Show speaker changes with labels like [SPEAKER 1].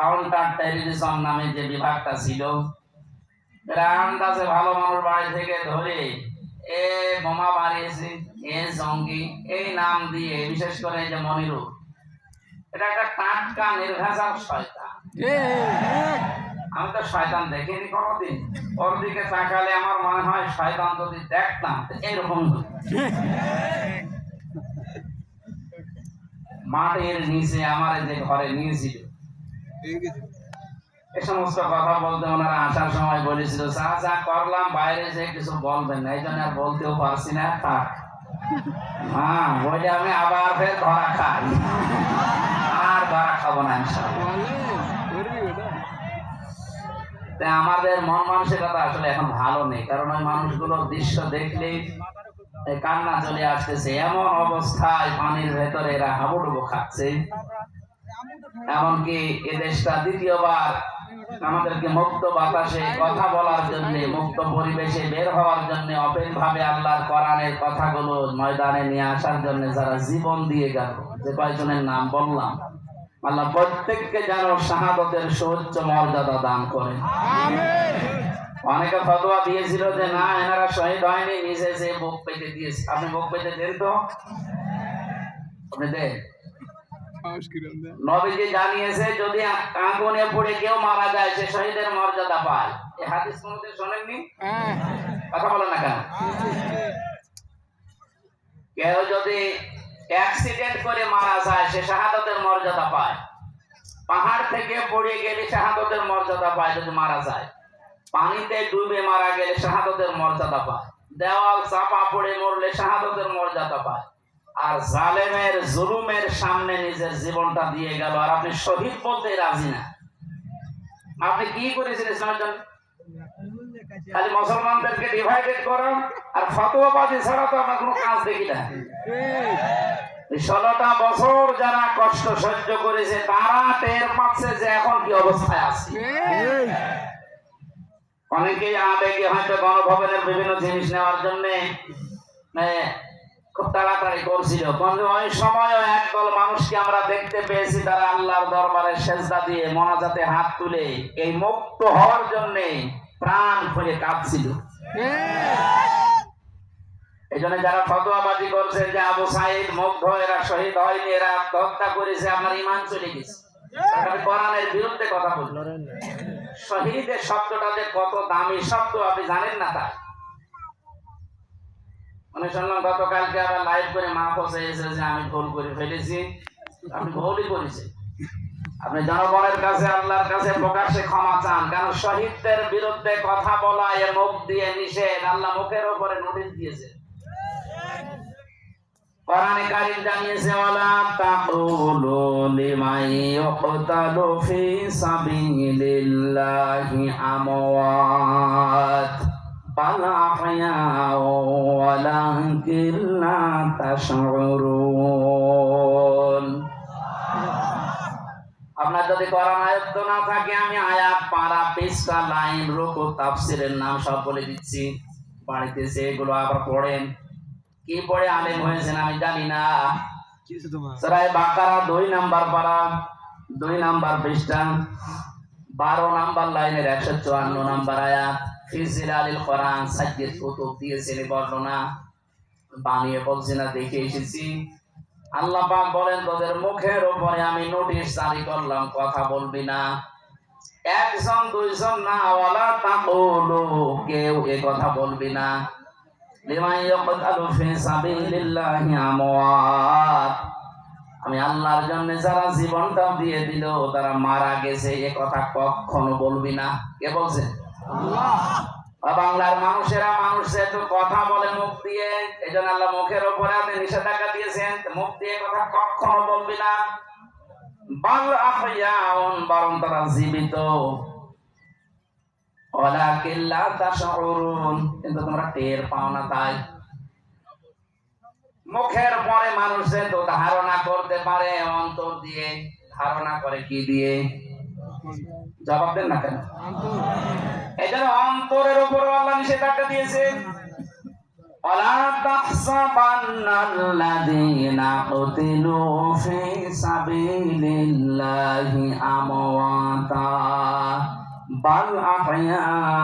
[SPEAKER 1] Counter terrorism নামে যে বিভাগটা ছিল আন্দাজে ভালো মানুষ বাড়ি থেকে ধরে এ বোমা বানিয়েছে এ জঙ্গি এই নাম দিয়ে বিশেষ করে যে মনিরু এটা একটা টাটকা শয়তান। আমি তো শয়তান দেখিনি কোনোদিন। ওর দিকে তাকালে আমার মনে হয় শয়তান যদি দেখতাম এরকম। মাটির নিচে আমার যে ঘরে নিয়েছিল সমস্ত কথা বলতে ওনারা আসার সময় বলেছিল চা চা করলাম, বাইরে যে কিছু বলবেন না। এই জন্য আর বলতেও পারছি না, থাক। হ্যাঁ বলে আমি আবার ফের ধরা খাই। আর ধরা খাব না আমাদের মন মানসিকতা আসলে এখন ভালো নেই, কারণ ওই মানুষগুলোর দৃশ্য দেখলেই কান্না চলে আসতেছে। এমন অবস্থায় পানির ভেতরে এরা হাবুডুবু খাচ্ছে। এমনকি এ দেশটা দ্বিতীয়বার আমাদেরকে মুক্ত বাতাসে কথা বলার জন্য, মুক্ত পরিবেশে বের হওয়ার জন্য অপেন ভাবে আল্লাহর কোরআনের কথাগুলো ময়দানে নিয়ে আসার জন্য যারা জীবন দিয়ে গেল। যে কয়জনের নাম বললাম? আল্লাহ প্রত্যেককে যেন শাহাদতের সর্বোচ্চ মর্যাদা দান করেন অনেকে ফতোয়া দিয়েছিল যে, না, এনারা শহীদ হয়নি, নিজে যে বুক পেতে দিয়েছে। আপনি বুক পেতে দেন তো? আপনি দেন। নবীজি জানিয়েছে যদি আগুনে পড়ে কেউ মারা যায় সে শহীদের মর্যাদা পায়। এই হাদিস কোনদিন শোনেননি? কথা বলেন না কেন? কেউ যদি অ্যাক্সিডেন্ট করে মারা যায় সে শাহাদতের মর্যাদা পায়। পাহাড় থেকে পড়ে গেলে শাহাদতের মর্যাদা পায় যদি মারা যায়। পানিতে ডুবে মারা গেলে শাহাদতের মর্যাদা পায়। দেওয়াল চাপা পড়ে মরলে শাহাদতের মর্যাদা পায়। আর জালেমের জুলুমের সামনে নিজের জীবনটা দিয়ে গেল। আর আপনি শহীদ বলতে রাজি না। আপনি কি করেছিলেন ইসলামের জন্য? খালি মুসলমানদেরকে ডিভাইডেড আর ছাড়া তো আমরা কোনো কাজ দেখি না। ষোলোটা বছর যারা কষ্ট সহ্য করেছে, তারা টের পাচ্ছে যে এখন কি অবস্থায় আছে। অনেকেই আবেগে হয়তো গণভবনের বিভিন্ন জিনিস নেওয়ার জন্য তাড়াতাড়ি করছিল। কিন্তু ওই সময়ও একদল মানুষকে আমরা দেখতে পেয়েছি, তারা আল্লাহর দরবারে সেজদা দিয়ে হাত তুলে এই মুক্ত হওয়ার প্রাণ কাঁদছিল। এই জন্য যারা ফতোয়াবাজি করছে যে আবু সাইদ মুগ্ধ, এরা শহীদ হয়নি, এরা আত্মহত্যা করেছে, আমার ইমান চলে গেছে। কোরআনের বিরুদ্ধে কথা বলল। শহীদের শব্দটা যে কত দামি শব্দ, আপনি জানেন না তা? মানে শুনলাম গতকালকে আবার লাইভ করে মা এসে যে আমি ভুল করে ফেলেছি। আপনি ভুলই করেছেন আপনি জনগণের কাছে, আল্লাহর কাছে প্রকাশ্যে ক্ষমা চান কারণ শহীদদের বিরুদ্ধে কথা বলা, এ মুখ দিয়ে নিষেধ, আল্লাহ মুখের উপরে নোটিশ দিয়েছে। কোরআনে কারীম জানিয়েছে, ওয়ালা তাকুলু লিমান ইউকতালু ফি সাবিলিল্লাহি আমওয়াত আপনার যদি কোরআন আয়াত না থাকে আমি আয়াত পারা লাইন রুকু তাফসিরের নাম সব বলে দিচ্ছি। বাড়িতে আবার পড়েন কি পড়ে আলেম হয়েছেন আমি জানি না। বাকারা দুই নাম্বার পারা দুই নাম্বার পৃষ্ঠা বারো নাম্বার লাইনের একশো চুয়ান্ন নাম্বার আয়াত। ফিজিল আলিল কোরআন সাজ্জিদ কুতুব দিয়েছেন বর্ণনা। বানিয়ে বলছি না, দেখে এসেছি। আল্লাহ পাক বলেন, তোদের মুখের উপরে আমি নোটিশ জারি করলাম, কথা বলবি না। একজন, দুইজন, না, ওয়ালা কেউ এ কথা বলবি না। আমি আল্লাহর জন্য যারা জীবনটা দিয়ে দিল, তারা মারা গেছে, এ কথা কখনো বলবি না। কে বলছে? আর বাংলার মানুষেরা মানুষ যেহেতু কথা বলে মুখ দিয়ে এই জন্য আল্লাহ মুখের উপরে আপনি নিষেধাজ্ঞা দিয়েছেন মুখ দিয়ে কথা কখনো বলবি না। তোমরা টের পাও না তাই। মুখের পরে মানুষ ধারণা করতে পারে, অন্তর দিয়ে ধারণা করে কি দিয়ে? জবাব দেন না কেন এই জন্য অন্তরের উপর আল্লাহ নিষেধাজ্ঞা দিয়েছেন ولا تحسبن الذين قتلوا في سبيل الله أمواتا بل أحياء